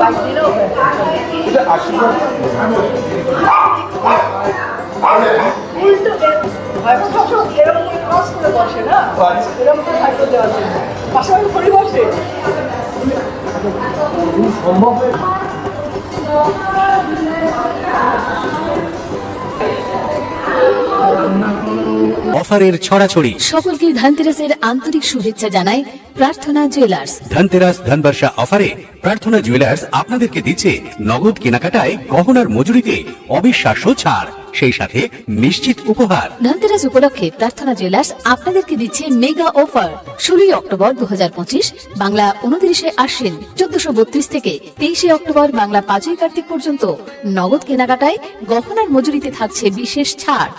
Bike দিলেও এটা আশীর্বাদ উল্টো এরকম ক্রস করে বসে না। এরকম পাশাপাশি বসে সম্ভব অফারের ছড়াছড়ি। সকলকে ধানতেরাসের আন্তরিক শুভেচ্ছা জানায় প্রার্থনা জুয়েলার্স। ধনতেরাস ধনবর্ষা অফারে প্রার্থনা জুয়েলার্স আপনাদেরকে দিচ্ছে নগদ কেনাকাটায় গহনার মজুরিতে অবিশ্বাস্য ছাড়। সেই সাথে নিশ্চিত উপহার। ধনতেরাস উপলক্ষে প্রার্থনা জুয়েলার্স আপনাদেরকে দিচ্ছে মেগা অফার। ষোলোই অক্টোবর দু হাজার পঁচিশ বাংলা উনত্রিশে আশ্বিন চোদ্দশো বত্রিশ থেকে তেইশে অক্টোবর বাংলা পাঁচই কার্তিক পর্যন্ত নগদ কেনাকাটায় গহনার মজুরিতে থাকছে বিশেষ ছাড়।